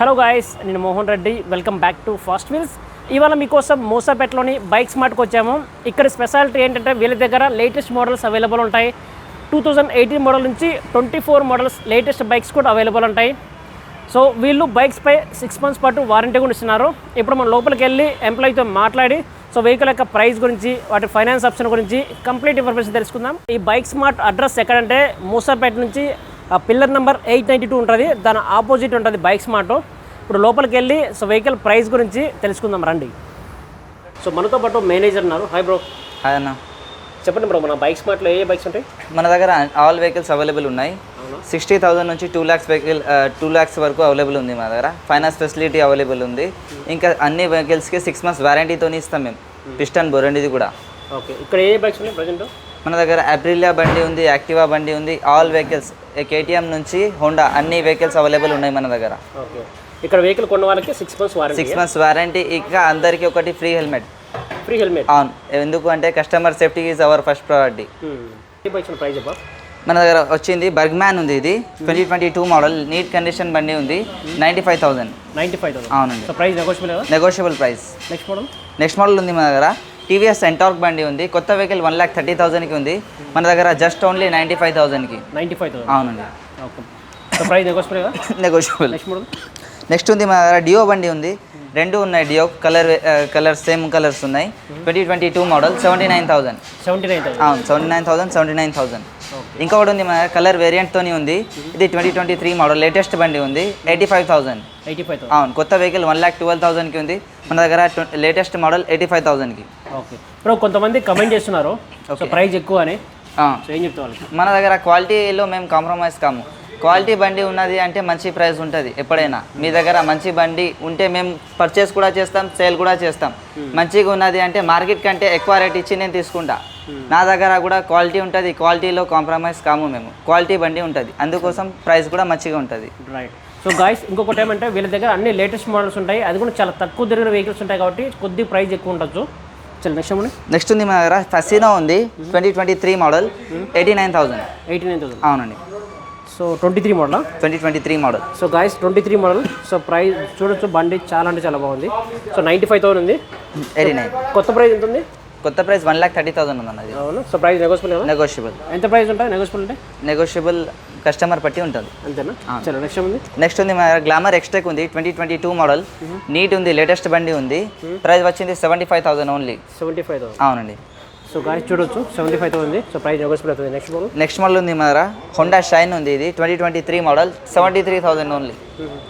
Hello guys నేను Mohan Reddy. Welcome back to fast wheels ఇవాళ మీకోసం మూసాపేటలోని బైక్స్ మార్ట్కి వచ్చాము. ఇక్కడ స్పెషాలిటీ ఏంటంటే వీళ్ళ దగ్గర లేటెస్ట్ మోడల్స్ అవైలబుల్ ఉంటాయి. టూ థౌజండ్ ఎయిటీన్ మోడల్ నుంచి twenty four models latest bikes కూడా అవైలబుల్ ఉంటాయి. సో వీళ్ళు బైక్స్పై సిక్స్ మంత్స్ పాటు వారంటీ కూడా ఇస్తున్నారు. ఇప్పుడు మనం లోపలికి వెళ్ళి ఎంప్లాయీతో మాట్లాడి సో వెహికల్ యొక్క ప్రైస్ గురించి వాటి ఫైనాన్స్ ఆప్షన్ గురించి కంప్లీట్ ఇన్ఫర్మేషన్ తెలుసుకుందాం. ఈ బైక్ స్మార్ట్ అడ్రస్ ఎక్కడంటే మూసాపేట నుంచి pillar number eight ninety two ఉంటుంది. దాని ఆపోజిట్ ఉంటుంది బైక్ స్మార్ట్. ఇప్పుడు లోపలికి వెళ్ళి సో వెహికల్ ప్రైస్ గురించి తెలుసుకుందాం రండి. సో మనతో పాటు మేనేజర్ ఉన్నారు. Hi bro. హాయ్ అన్న. చెప్పండి బ్రో మన బైక్ స్మార్ట్లో ఏ ఏ బైక్స్ ఉంటాయి? మన దగ్గర ఆల్ వెహికల్స్ అవైలబుల్ ఉన్నాయి. సిక్స్టీ థౌసండ్ నుంచి two lakhs vehicle two lakhs వరకు అవైలబుల్ ఉంది మన దగ్గర. ఫైనాన్స్ ఫెసిలిటీ అవైలబుల్ ఉంది. ఇంకా అన్ని వెహికల్స్కి సిక్స్ మంత్స్ వారంటీతో ఇస్తాం మేము. పిస్టన్ బొరండిది కూడా. ఓకే. ఇక్కడ ఏ బైక్స్ ఉన్నాయి ప్రజెంట్? మన దగ్గర అప్రిలియా బండి ఉంది యాక్టివా బండి ఉంది ఆల్ వెహికల్స్ కేటీఎం నుంచి హోండా అన్ని వెహికల్స్ అవైలబుల్ ఉన్నాయి మన దగ్గర. ఓకే. ఇక్కడ వెహికల్ కొన్న వాళ్ళకి six months warranty six months warranty ఇంకా అందరికీ ఒకటి free helmet free helmet on ఎందుకు అంటే customer safety is our first priority మన దగ్గర వచ్చింది బర్గ్మ్యాన్ ఉంది ఇది twenty twenty two model neat condition బండి ఉంది ninety five thousand ninety five thousand అవునండి price negotiable price next model next model ఉంది మన దగ్గర. టీవీఎస్ ఎంటార్క్ బండి ఉంది. కొత్త వెహికల్ వన్ ల్యాక్ థర్టీ థౌసండ్కి ఉంది. మన దగ్గర just only ninety five థౌసండ్కి. Ninety five thousand. అవునండి. Okay. Price negotiable negotiable. Next model? Next ఉంది మన దగ్గర డియో బండి ఉంది. రెండు ఉన్నాయి Dio. Colour colour same colours ఉన్నాయి. Twenty twenty two model seventy nine thousand. Seventy nine అవును seventy nine thousand seventy nine thousand. ఇంకొకటి ఉంది మన కలర్ వేరియంట్తోని ఉంది. ఇది twenty twenty three model latest బండి ఉంది. Eighty five thousand. Eighty five అవును కొత్త వెహికల్ వన్ ల్యాక్ ట్వెల్వ్ థౌసండ్కి ఉంది. మన దగ్గర లేటెస్ట్ మోడల్ ఎయిటీ ఫైవ్ థౌసండ్కి ఓకే. ఇప్పుడు కొంతమంది కమెంట్ చేస్తున్నారు. ప్రైస్ ఎక్కువ అని మన దగ్గర క్వాలిటీలో మేము కాంప్రమైజ్ కాము. క్వాలిటీ బండి ఉన్నది అంటే మంచి ప్రైస్ ఉంటుంది ఎప్పుడైనా. మీ దగ్గర మంచి బండి ఉంటే మేము పర్చేస్ కూడా చేస్తాం సేల్ కూడా చేస్తాం. మంచిగా ఉన్నది అంటే మార్కెట్ కంటే ఎక్కువ రేట్ ఇచ్చి నేను తీసుకుంటా. నా దగ్గర కూడా క్వాలిటీ ఉంటుంది క్వాలిటీలో కాంప్రమైజ్ కాము మేము. క్వాలిటీ బండి ఉంటుంది అందుకోసం ప్రైస్ కూడా మంచిగా ఉంటుంది. రైట్ సో గాయస్ ఇంకొకటి ఏమంటే వీళ్ళ దగ్గర అన్ని లేటెస్ట్ మోడల్స్ ఉంటాయి. అది కూడా చాలా తక్కువ తిరిగిన వెహికల్స్ ఉంటాయి కాబట్టి కొద్ది ప్రైస్ ఎక్కువ ఉండొచ్చు. నెక్స్ట్ ఉంది మన దగ్గర ఫసినో ఉంది twenty twenty three model eighty nine thousand eighty nine thousand అవునండి. So twenty three model? Twenty twenty three model. So guys twenty three model. So price చూడొచ్చు బండి చాలా అంటే చాలా బాగుంది. సో నైంటీ ఫైవ్ థౌసండ్ ఉంది. ఎయిటీ నైన్ కొత్త price ఎంత ఉంది? కొత్త price one lakh thirty thousand ఉందన్నది అవును? సో ప్రైస్ నెగోషియబుల్ నెగోషియబుల్ ఎంత ప్రైస్ ఉంటుంది నెగోషియబుల్ అంటే? నెగోషియబుల్ కస్టమర్ బట్టి ఉంటుంది. అంతేనా? చలో నెక్స్ట్ ఉంది నెక్స్ట్ ఉంది గ్లామర్ ఎక్స్టెక్ ఉంది twenty twenty two model. Neat ఉంది లేటెస్ట్ బండి ఉంది. ప్రైస్ వచ్చింది seventy five thousand only seventy five thousand అవునండి. సో గాయస్ చూడొచ్చు. సెవెంటీ ఫైవ్ ఉంది. సో ప్రైస్ నెగోషియబుల్ అవుతుంది. నెక్స్ట్ మోడల్ నెక్స్ట్ మోడల్ ఉంది మన దగ్గర హోండా షైన్ ఉంది ఇది. Twenty twenty three model seventy three thousand only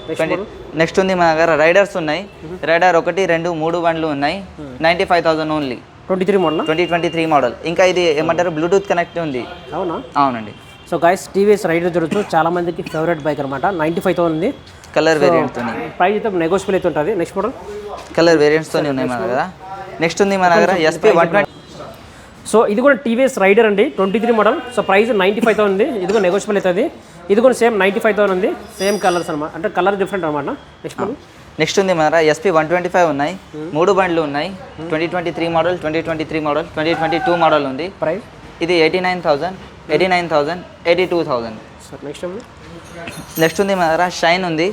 next twenty next ఉంది మన దగ్గర రైడర్స్ ఉన్నాయి రైడర్ ఒకటి రెండు మూడు బండ్లు ఉన్నాయి. Ninety five thousand only twenty three model twenty twenty three model ఇంకా ఇది ఏమంటారు? బ్లూటూత్ కనెక్ట్ ఉంది. అవునా? అవునండి. సో గాయస్ టీవీఎస్ రైడర్ చూడొచ్చు. చాలా మందికి ఫేవరెట్ బైక్ అనమాట నైంటీ ఫైవ్ థౌసండ్ ఉంది కలర్ వేరియంట్తోని ప్రైస్ అయితే నెగోషియబుల్ అయితే ఉంటుంది. నెక్స్ట్ మోడల్ కలర్ వేరియంట్స్తోని ఉన్నాయి మన దగ్గర నెక్స్ట్ ఉంది మన దగ్గర ఎస్పీ వన్ ట్వంటీ సో ఇది కూడా టీవీఎస్ రైడర్ అండి twenty three model. So price ninety five thousand ఉంది. ఇది కూడా నెగోషియబుల్ అవుతుంది. ఇది కూడా సేమ్ నైంటీ ఫైవ్ థౌసండ్ ఉంది. సేమ్ కలర్స్ అనమాట అంటే కలర్ డిఫరెంట్ అనమాట నెక్స్ట్ నెక్స్ట్ ఉంది మన ఎస్పీ వన్ ట్వంటీ ఫైవ్ ఉన్నాయి. మూడు బండ్లు ఉన్నాయి. Twenty twenty three model twenty twenty three model twenty twenty two model ఉంది. ప్రైస్ ఇది eighty nine thousand eighty nine thousand eighty two thousand next next ఉంది మన దగ్గర షైన్ ఉంది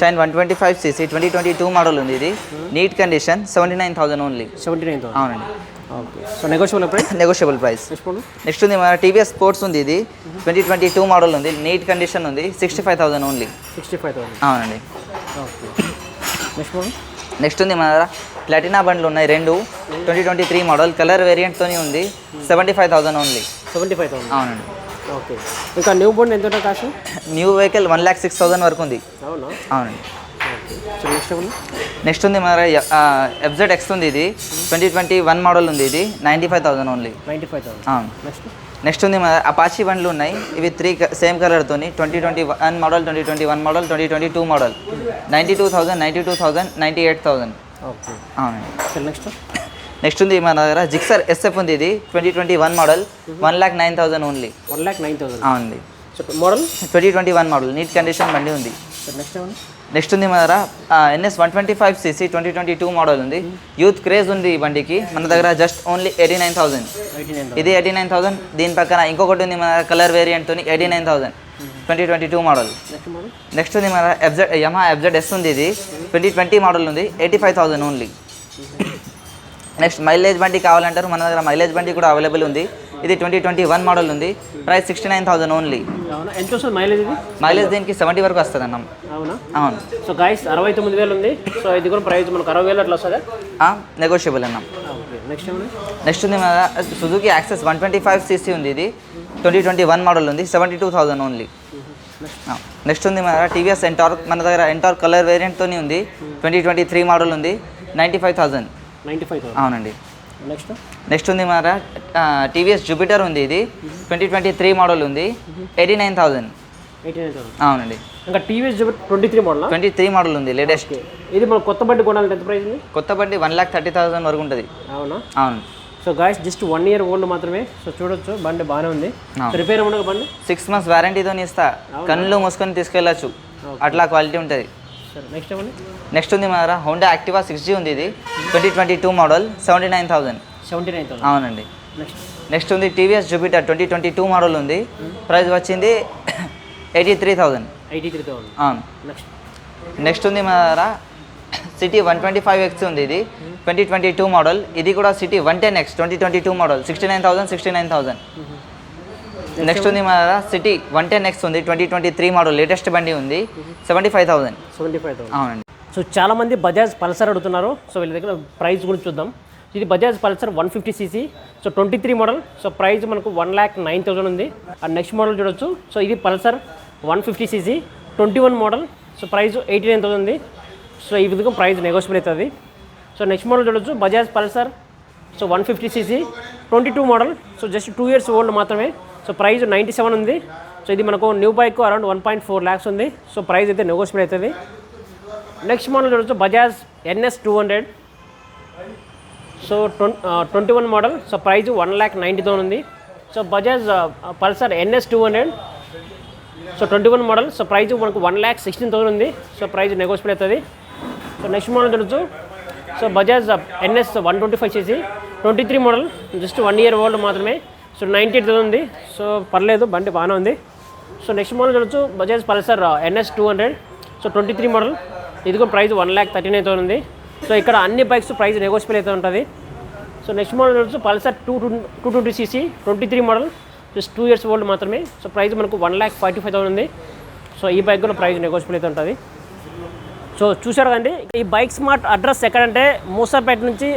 Shine one twenty five CC twenty twenty two model ఉంది ఇది. Neat condition seventy nine thousand only seventy nine thousand అవునండి. Okay so negotiable price negotiable price next ఉంది మన TVS sports ఉంది ఇది. ట్వంటీ ట్వంటీ టూ మోడల్ ఉంది. Neat condition ఉంది. Sixty five thousand only sixty five thousand అవునండి okay next next ఉంది మన దగ్గర. ప్లాటినా బండ్లు ఉన్నాయి రెండు. Twenty twenty three model colour వేరియంట్తోని ఉంది. Seventy five thousand only seventy five thousand అవునండి. ఓకే ఇంకా న్యూ బోర్డ్ ఎంత cost? New vehicle one lakh six thousand వరకు ఉంది. అవునా? అవునండి. నెక్స్ట్ ఉంది మన ఎఫ్జెడ్ ఎక్స్ ఉంది ఇది. ట్వంటీ ట్వంటీ వన్ మోడల్ ఉంది ఇది. Ninety five thousand only ninety five thousand next next ఉంది మన అపాచీ బండ్లు ఉన్నాయి. ఇవి three same కలర్తోని twenty twenty one model twenty twenty one model twenty twenty two model ninety two thousand ninety two thousand ninety eight thousand okay అవునండి next next ఉంది మన దగ్గర Gixxer SF ఉంది ఇది twenty twenty one model one lakh nine thousand only one lakh nine thousand అవునండి model twenty twenty one model neat condition బండి ఉంది. Next next ఉంది మన దగ్గర NS one twenty five CC twenty twenty two model ఉంది. Youth craze ఉంది ఈ బండికి. మన దగ్గర just only eighty nine thousand ఇది ఎయిటీ నైన్ థౌసండ్ దీని పక్కన ఇంకొకటి ఉంది మన colour వేరియంట్తో eighty nine thousand twenty twenty two model next model next ఉంది మన ఎఫ్జెడ్ యమా ఎఫ్జెడ్ ఎస్ ఉంది ఇది. ట్వంటీ ట్వంటీ మోడల్ ఉంది. Eighty five thousand only next mileage బండి కావాలంటారు. మన దగ్గర మైలేజ్ బండి కూడా అవైలబుల్ ఉంది. ఇది ట్వంటీ ట్వంటీ వన్ మోడల్ ఉంది. Price sixty nine thousand only ఎంత వస్తుంది మైలేజ్ ఇది? మైలేజ్ దీనికి సెవెంటీ వరకు వస్తుంది అన్న. అవునా? అవును. సో గాయస్ అరవై తొమ్మిది వేలు ఉంది. సో ఇది కూడా ప్రైస్ మనకు అరవై వేలు అట్లా వస్తుందా? నెగోషియబుల్ అన్నాం. నెక్స్ట్ నెక్స్ట్ ఉంది మన Suzuki Access one twenty five CC ఉంది ఇది. ట్వంటీ ట్వంటీ వన్ మోడల్ ఉంది seventy two thousand only next ఉంది మన టీవీఎస్ ఎంటార్ మన దగ్గర ఎంటార్ కలర్ వేరియంట్తోని ఉంది. ట్వంటీ ట్వంటీ త్రీ మోడల్ ఉంది. Ninety five thousand ninety five అవునండి. నెక్స్ట్? నెక్స్ట్ ఉంది మన టీవీఎస్ జూపిటర్ ఉంది ఇది. ట్వంటీ ట్వంటీ త్రీ మోడల్ ఉంది. Eighty nine thousand. అవునండి. ఇంకా TVS twenty three model? Twenty three model ఉంది లేటెస్ట్. ఇది మన కొత్త బండి కొనాలంటే ఎంత ప్రైస్ ఉంది? కొత్త బండి వన్ ల్యాక్ థర్టీ థౌసండ్ వరకు ఉంటుంది. అవునా? అవును. So guys just one year old మాత్రమే. సో చూడొచ్చు బండి బాగానే ఉంది. రిపేర్ ఉండదు బండి? సిక్స్ మంత్స్ వారంటీతో ఇస్తా. కళ్ళు మూసుకొని తీసుకెళ్ళచ్చు. అట్లా క్వాలిటీ ఉంటుంది. నెక్స్ట్ నెక్స్ట్ ఉంది మన హోండా యాక్టివా సిక్స్ జీ ఉంది ఇది. Twenty twenty two model seventy nine thousand seventy nine thousand అవునండి. నెక్స్ట్ నెక్స్ట్ ఉంది TVS Jupiter twenty twenty two model ఉంది. ప్రైస్ వచ్చింది eighty three thousand eighty three thousand అవును. Next next ఉంది మన దగ్గర CT one twenty five X ఉంది ఇది. ట్వంటీ ట్వంటీ టూ మోడల్ ఇది కూడా CT one ten X twenty twenty two model sixty nine thousand sixty nine thousand next ఉంది మన దగ్గర సిటీ వన్ టెన్ ఎక్స్ ఉంది twenty twenty three model latest బండి ఉంది. Seventy five thousand. Seventy five thousand. అవునండి. So చాలామంది Bajaj Pulsar అడుగుతున్నారు. So వీళ్ళ దగ్గర ప్రైస్ గురించి చూద్దాం. ఇది Bajaj Pulsar one fifty CC. So twenty three model. So price మనకు వన్ ల్యాక్ నైన్ థౌసండ్ ఉంది. అండ్ నెక్స్ట్ మోడల్ చూడొచ్చు. సో ఇది Pulsar one fifty CC. Twenty one model. So price eighty nine thousand ఉంది. So ఈ విధంగా price negotiable అవుతుంది. So next model చూడొచ్చు. Bajaj Pulsar. So one fifty CC. Twenty two model. So just two years old మాత్రమే. So price ninety seven ఉంది. So ఇది మనకు new bike around one point four lakhs ఉంది. So price అయితే negotiable అవుతుంది. Next model చూడొచ్చు Bajaj NS two hundred so twenty one model so price one lakh ninety thousand ఉంది. So Bajaj Pulsar NS two hundred so twenty one model so price మనకు one lakh sixteen thousand ఉంది. So price negotiable అవుతుంది. So next model చూడొచ్చు. So Bajaj NS one twenty five చేసి twenty three model just one year old మాత్రమే. So ninety eight ఉంది. So పర్లేదు బండి బాగానే ఉంది. సో నెక్స్ట్ మోడల్ చూడొచ్చు. Bajaj Pulsar NS two hundred so twenty three model. ఇది కూడా price one lakh thirty nine ఉంది సో ఇక్కడ అన్ని బైక్స్ ప్రైస్ నెగోషియబుల్ అయితే ఉంటుంది. సో నెక్స్ట్ మోడల్ చూడొచ్చు. Pulsar two two twenty CC twenty three model. Just two years old మాత్రమే. So price మనకు one lakh forty five thousand ఉంది so ఈ బైక్ కూడా ప్రైస్ నెగోషియబుల్ అయితే ఉంటుంది. సో చూశారు కదండి ఈ బైక్ స్మార్ట్ అడ్రస్ ఎక్కడంటే మూసాపేట నుంచి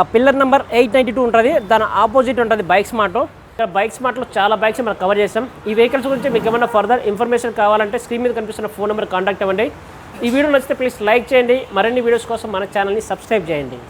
ఆ pillar number eight ninety two ఉంటుంది. దాని ఆపోజిట్ ఉంటుంది బైక్ స్మార్ట్. ఇక్కడ బైక్స్ స్మార్ట్లో చాలా బైక్స్ మనం కవర్ చేసాం ఈ వెహికల్స్ గురించి మీకు ఏమైనా ఫర్దర్ ఇన్ఫర్మేషన్ కావాలంటే స్క్రీన్ మీద కనిపిస్తున్న ఫోన్ నెంబర్ కాంటాక్ట్ అవ్వండి. ఈ వీడియో నచ్చితే ప్లీజ్ లైక్ చేయండి. మరిన్ని వీడియోస్ కోసం మన ఛానల్ని సబ్స్క్రైబ్ చేయండి.